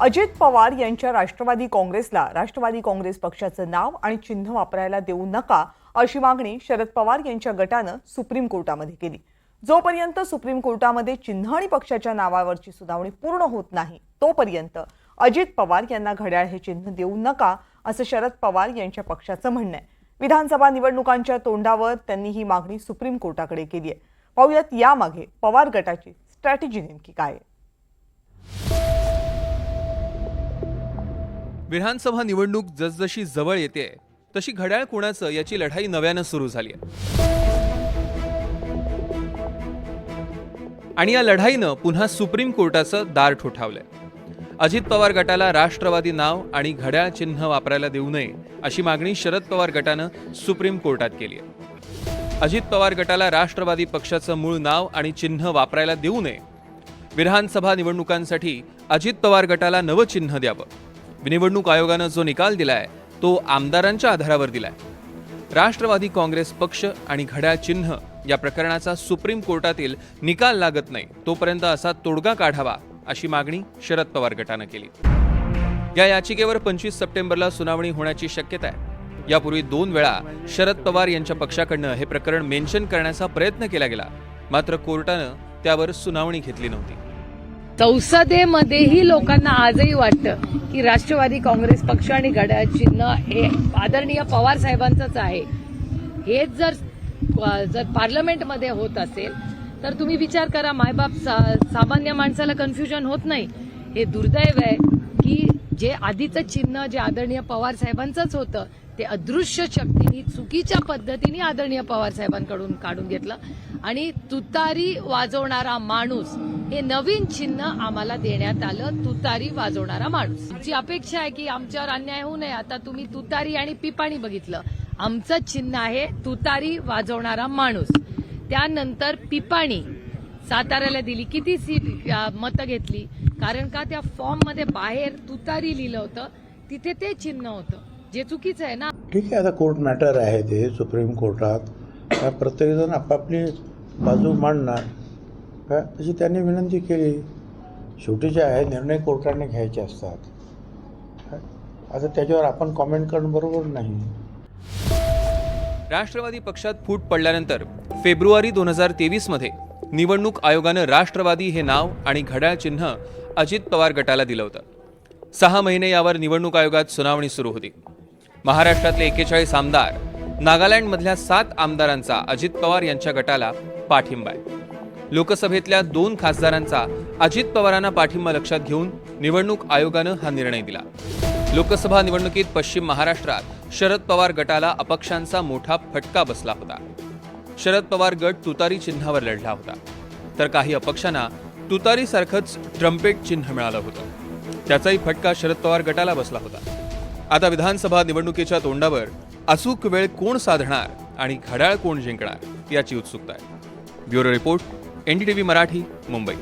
अजित पवार यांच्या राष्ट्रवादी काँग्रेसला राष्ट्रवादी काँग्रेस पक्षाचं नाव आणि चिन्ह वापरायला देऊ नका अशी मागणी शरद पवार यांच्या गटानं सुप्रीम कोर्टामध्ये केली. जोपर्यंत सुप्रीम कोर्टामध्ये चिन्ह आणि पक्षाच्या नावावरची सुनावणी पूर्ण होत नाही तोपर्यंत अजित पवार यांना घड्याळ हे चिन्ह देऊ नका असं शरद पवार यांच्या पक्षाचं म्हणणं आहे. विधानसभा निवडणुकांच्या तोंडावर त्यांनी ही मागणी सुप्रीम कोर्टाकडे केली आहे. पाहुयात यामागे पवार गटाची स्ट्रॅटेजी नेमकी काय आहे. विधानसभा निवडणूक जसजशी जवळ येते तशी घड्याळ कोणाचं याची लढाई नव्यानं सुरू झाली आहे. आणि या लढाईनं पुन्हा सुप्रीम कोर्टाचं दार ठोठावलंय. अजित पवार गटाला राष्ट्रवादी नाव आणि घड्याळ चिन्ह वापरायला देऊ नये अशी मागणी शरद पवार गटानं सुप्रीम कोर्टात केली आहे. अजित पवार गटाला राष्ट्रवादी पक्षाचं मूळ नाव आणि चिन्ह वापरायला देऊ नये. विधानसभा निवडणुकांसाठी अजित पवार गटाला नवं चिन्ह द्यावं. निवडणूक आयोगानं जो निकाल दिलाय तो आमदारांच्या आधारावर दिलाय. राष्ट्रवादी काँग्रेस पक्ष आणि घड्याळ चिन्ह या प्रकरणाचा सुप्रीम कोर्टातील निकाल लागत नाही तोपर्यंत असा तोडगा काढावा अशी मागणी शरद पवार गटानं केली. या याचिकेवर पंचवीस सप्टेंबरला सुनावणी होण्याची शक्यता आहे. यापूर्वी दोन वेळा शरद पवार यांच्या पक्षाकडनं हे प्रकरण मेन्शन करण्याचा प्रयत्न केला गेला मात्र कोर्टानं त्यावर सुनावणी घेतली नव्हती. संसदेमध्येही लोकांना आजही वाटतं की राष्ट्रवादी काँग्रेस पक्ष आणि घड्याळ चिन्ह हे आदरणीय पवार साहेबांचंच आहे. हेच जर जर पार्लमेंटमध्ये होत असेल तर तुम्ही विचार करा मायबाप सा- सामान्य माणसाला कन्फ्युजन होत नाही. हे दुर्दैव आहे की जे आधीचं चिन्ह जे आदरणीय पवार साहेबांचंच होतं ते अदृश्य शक्तीने चुकीच्या पद्धतीने आदरणीय पवार साहेबांकडून काढून घेतलं. आणि तुतारी वाजवणारा माणूस हे नवीन चिन्ह आम्हाला देण्यात आलं. तुतारी वाजवणारा माणूस. आमची अपेक्षा आहे की आमच्यावर अन्याय होऊ नये आता तुम्ही तुतारी आणि पिपाणी बघितलं. आमचं चिन्ह आहे तुतारी वाजवणारा माणूस. त्यानंतर पिपाणी. साताऱ्याला दिली. किती सीट मतं घेतली? कारण का त्या फॉर्ममध्ये बाहेर तुतारी लिहिलं होतं? तिथे ते चिन्ह होतं. जे चुकीचं आहे ना. ठीक आहे आता कोर्ट मॅटर आहे ते सुप्रीम कोर्टात. प्रत्येक प्रत्येकजण आपापली बाजू मांडणार. का तशी त्यांनी विनंती केली. शेवटी जे आहे निर्णय कोर्टाने घ्यायचे असतात. आता त्याच्यावर आपण कॉमेंट करणं बरोबर नाही. राष्ट्रवादी पक्षात फूट पडल्यानंतर फेब्रुवारी दोन हजार तेवीसमध्ये निवडणूक आयोगानं राष्ट्रवादी हे नाव आणि घड्याळ चिन्ह अजित पवार गटाला दिलं होतं. सहा महिने यावर निवडणूक आयोगात सुनावणी सुरू होती. महाराष्ट्रातले एकेचाळीस आमदार नागालँडमधल्या सात आमदारांचा अजित पवार यांच्या गटाला पाठिंबा आहे. लोकसभेतल्या दोन खासदारांचा अजित पवारांना पाठिंबा लक्षात घेऊन निवडणूक आयोगानं हा निर्णय दिला. लोकसभा निवडणुकीत पश्चिम महाराष्ट्रात शरद पवार गटाला अपक्षांचा मोठा फटका बसला होता. शरद पवार गट तुतारी चिन्हावर लढला होता. तर काही अपक्षांना तुतारीसारखंच ट्रम्पेट चिन्ह मिळालं होतं. त्याचाही फटका शरद पवार गटाला बसला होता. आता विधानसभा निवडणुकीच्या तोंडावर अचूक वेळ कोण साधणार आणि घड्याळ कोण जिंकणार याची उत्सुकता आहे. Bureau report NDTV Marathi Mumbai.